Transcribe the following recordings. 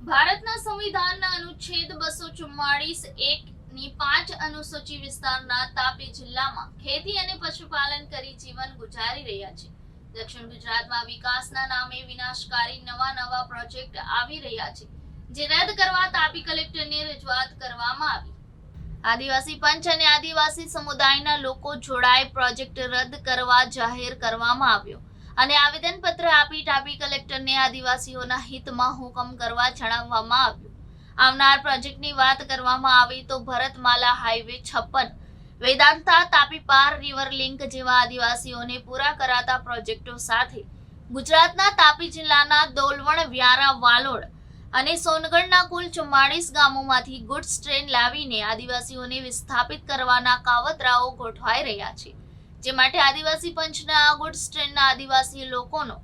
ભારતના સંવિધાનના અનુચ્છેદ બસો ચુમ્માળીસ એક ની પાંચ અનુસૂચિ વિસ્તારના તાપી જિલ્લામાં ખેતી અને પશુપાલન કરી જીવન ગુજારી રહ્યા છે. દક્ષિણ ગુજરાતમાં વિકાસના નામે વિનાશકારી નવા નવા પ્રોજેક્ટ આવી રહ્યા છે, જે રદ કરવા તાપી કલેક્ટરને રજૂઆત કરવામાં આવી. આદિવાસી પંચ અને આદિવાસી સમુદાયના લોકો જોડાય પ્રોજેક્ટ રદ કરવા જાહેર કરવામાં આવ્યો. અને આવેદનપત્ર આપી ટાપી કલેક્ટરને આદિવાસીઓના હિતમાં હુકમ કરવા જણાવવામાં આવ્યું. આવનાર પ્રોજેક્ટની વાત કરવામાં આવી તો ભરતમાલા હાઈવે છપ્પન, વેદાંતા તાપી પાર રિવર લિંક જેવા આદિવાસીઓને પૂરા કરાતા પ્રોજેક્ટો સાથે ગુજરાતના તાપી જિલ્લાના દોલવણ, વ્યારા, વાલોડ અને સોનગઢના કુલ ચુમ્માળીસ ગામોમાંથી ગુડ્સ ટ્રેન લાવીને આદિવાસીઓને વિસ્થાપિત કરવાના કાવતરાઓ ગોઠવાઈ રહ્યા છે. જે માટે આદિવાસી પંચના ગુડ ટ્રેનના આદિવાસી લોકોનો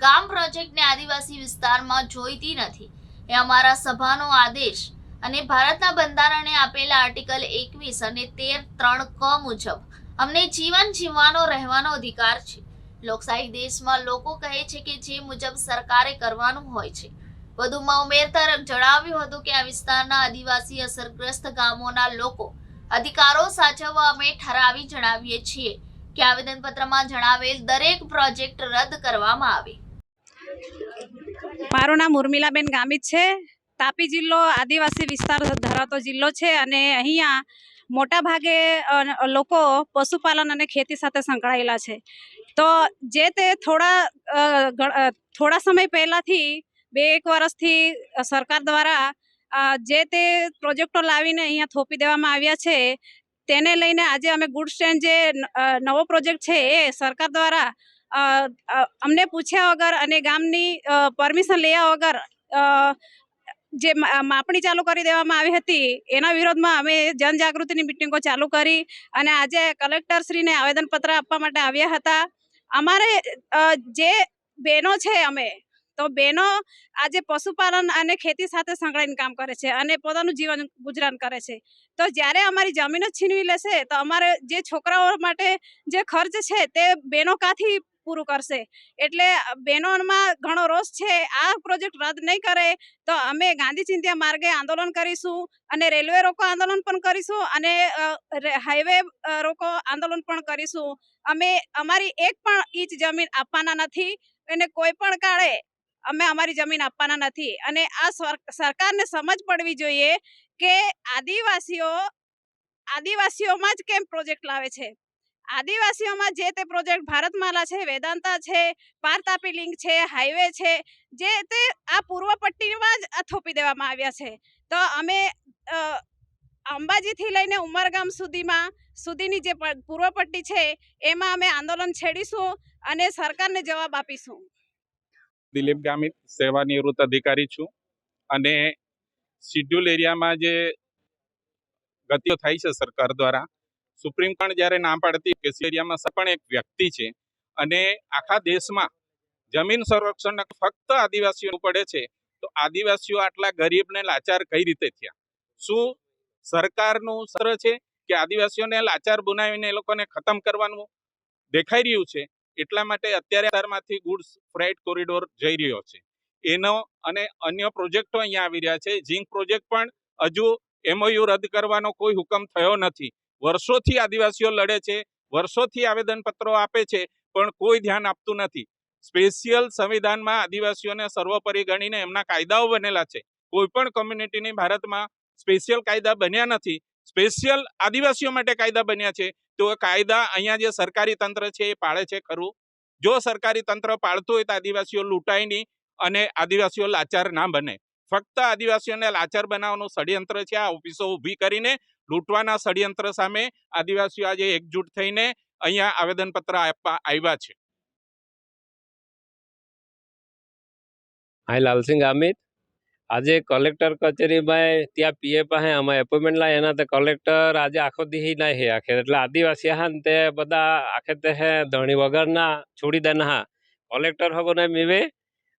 ગામ પ્રોજેક્ટને આદિવાસી વિસ્તારમાં જોઈતી નથી. એ અમારા સભાનો આદેશ અને ભારતના બંધારણે આપેલા આર્ટિકલ એકવીસ અને તેર ત્રણ ક મુજબ અમને જીવન જીવવાનો રહેવાનો અધિકાર છે. લોકશાહી દેશમાં લોકો કહે છે કે જે મુજબ સરકારે કરવાનું હોય છે. વધુમાં ઉમેરતા જણાવ્યું હતું કે આ વિસ્તારના આદિવાસી અસરગ્રસ્ત ગામોના લોકો અધિકારો સાચવવા અમે ઠરાવી જણાવીએ છીએ. કે આવેદનપત્રમાં જણાવેલ દરેક પ્રોજેક્ટ રદ કરવામાં આવે. મારું નામ ઉર્મિલાબેન ગામિત છે. તાપી જિલ્લો આદિવાસી વિસ્તાર ધરાવતો જિલ્લો છે અને અહીંયા મોટા ભાગે લોકો પશુપાલન અને ખેતી સાથે સંકળાયેલા છે. તો જે તે થોડા થોડા સમય પહેલાંથી બે એક વર્ષથી સરકાર દ્વારા જે તે પ્રોજેક્ટો લાવીને અહીંયા થોપી દેવામાં આવ્યા છે તેને લઈને આજે અમે ગુડ સ્ટેન્ડ જે નવો પ્રોજેક્ટ છે એ સરકાર દ્વારા અમને પૂછ્યા વગર અને ગામની પરમિશન લેયા વગર જે માપણી ચાલુ કરી દેવામાં આવી હતી, એના વિરોધમાં અમે જનજાગૃતિની મિટિંગો ચાલુ કરી અને આજે કલેક્ટરશ્રીને આવેદનપત્ર આપવા માટે આવ્યા હતા. અમારે જે બહેનો છે અમે તો બહેનો આજે પશુપાલન અને ખેતી સાથે સંકળાઈને કામ કરે છે અને પોતાનું જીવન ગુજરાન કરે છે. તો જ્યારે અમારી જમીન જ છીનવી લેશે, તો અમારે જે છોકરાઓ માટે જે ખર્ચ છે તે બહેનો કાથી પૂરું કરશે? એટલે બહેનોમાં ઘણો રોષ છે, આ પ્રોજેક્ટ રદ નહીં કરે તો અમે ગાંધી ચિંધ્યા માર્ગે આંદોલન કરીશું અને રેલવે રોકો આંદોલન પણ કરીશું અને હાઈવે રોકો આંદોલન પણ કરીશું. અમે, અમારી એક પણ ઈચ જમીન આપવાના નથી અને કોઈ પણ કાળે અમે અમારી જમીન આપવાના નથી. અને આ સર- સરકારને સમજ પડવી જોઈએ કે આદિવાસીઓ, આદિવાસીઓમાં જ કેમ પ્રોજેક્ટ લાવે છે? આદિવાસીઓમાં જે તે પ્રોજેક્ટ ભારતમાલા છે, વેદાંતા છે પારતાપી લિંક છે, હાઈવે છે, જે તે આ પૂર્વ પટ્ટીમાં જ થોપી દેવામાં આવ્યા છે. તો અમે અંબાજીથી લઈને ઉમરગામ સુધીમાં, સુધીની જે પૂર્વ પટ્ટી છે, એમાં અમે આંદોલન છેડીશું અને સરકારને જવાબ આપીશું. દિલીપ ગામિત સેવા નિવૃત્ત અધિકારી છું. અને શિડ્યુલ એરિયામાં જે ગતિઓ થાય છે સરકાર દ્વારા, સુપ્રીમ કોર્ટ જ્યારે ના પાડતી કે એરિયામાં પણ એક વ્યક્તિ છે. અને આખા દેશમાં જમીન સંરક્ષણ ફક્ત આદિવાસીઓ પડે છે, તો આદિવાસીઓ આટલા ગરીબને લાચાર કઈ રીતે થયા? શું સરકારનું સર છે કે આદિવાસીઓને લાચાર બનાવીને એ લોકોને ખતમ કરવાનું દેખાઈ રહ્યું છે? એટલા માટે અત્યારે વિસ્તારમાંથી ગુડ્સ ફ્રેટ કોરિડોર જઈ રહ્યો છે. એનો અને અન્ય પ્રોજેક્ટો અહીંયા આવી રહ્યા છે. ઝીંક પ્રોજેક્ટ પણ હજુ એમઓયુ રદ કરવાનો કોઈ હુકમ થયો નથી. વર્ષોથી આદિવાસીઓ લડે છે, વર્ષોથી આવેદનપત્રો આપે છે, પણ કોઈ ધ્યાન આપતું નથી. સ્પેશિયલ સંવિધાનમાં આદિવાસીઓને સર્વોપરી ગણીને એમના કાયદાઓ બનેલા છે. કોઈ પણ કોમ્યુનિટીની ભારતમાં સ્પેશિયલ કાયદા બન્યા નથી. સ્પેશિયલ આદિવાસીઓ માટે કાયદા બન્યા છે. તો કાયદા અહીંયા જે સરકારી તંત્ર છે એ પાળે છે ખરું. જો સરકારી તંત્ર પાળતું હોય તો આદિવાસીઓ લૂંટાય નહીં અને આદિવાસીઓ લાચાર ના બને. ફક્ત આદિવાસીઓને લાચાર બનાવવાનું ષડયંત્ર છે. આ ઓફિસો ઊભી કરીને લૂંટવાના ષડયંત્ર સામે આદિવાસીઓ આજે એકજૂટ થઈને અહીંયા આવેદનપત્ર આપવા આવ્યા છે. હાય લાલસિંહ ગામિત આજે કલેક્ટર કચેરીમાં ત્યાં પીએ પાસે અમે એપોઇન્ટમેન્ટ લાય, એના તે કલેક્ટર આજે આખો દી ના હે આખે. એટલે આદિવાસી હા ને તે બધા આખે તે હે ધણી વગરના છોડી દે હા. કલેક્ટર હગો ને મીવે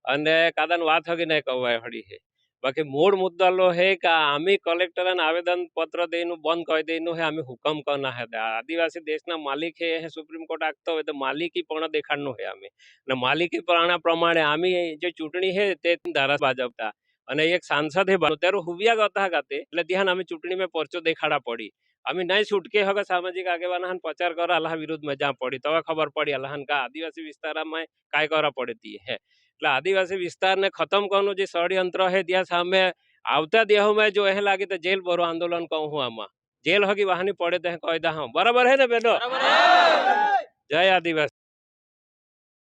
અને કાદાન વાત હગી નહીં કવાય હળી હે. બાકી મૂળ મુદ્દાલો હે કે આમી કલેક્ટરને આવેદન પત્ર દઈનું બંધ કરી દઈનું હે, આમી હુકમ કરના હે. આદિવાસી દેશના માલિક હે હે સુપ્રીમ કોર્ટ આગતો હોય તો માલિકી પણ દેખાડનું હે અમે અને માલિકી પણ પ્રમાણે આમી જે ચૂંટણી હે તે ધારા ભાજપતા અને એક સાંસદે ત્યારે હુવ્યા ગતા ગાતે એટલે ત્યાં અમે ચૂંટણીમાં પરચો દેખાડા પડી અમે નહીં છૂટકે હવે સામાજિક આગેવાન પ્રચાર કરો અલ્લાહ વિરુદ્ધમાં જ્યાં પડી તો ખબર પડી અલ્લાહન કા આદિવાસી વિસ્તારમાં કાંઈ કરવા પડતી હે એટલે આદિવાસી વિસ્તારને ખતમ કરવાનું જે ષડયંત્ર હે ત્યાં સામે આવતા દેહોમાં જો એ લાગે તો જેલ ભરો આંદોલન કહું હું આમાં જેલ હોગી વાહની પડે તો કહી દા બરાબર હે ને બેનો જય આદિવાસી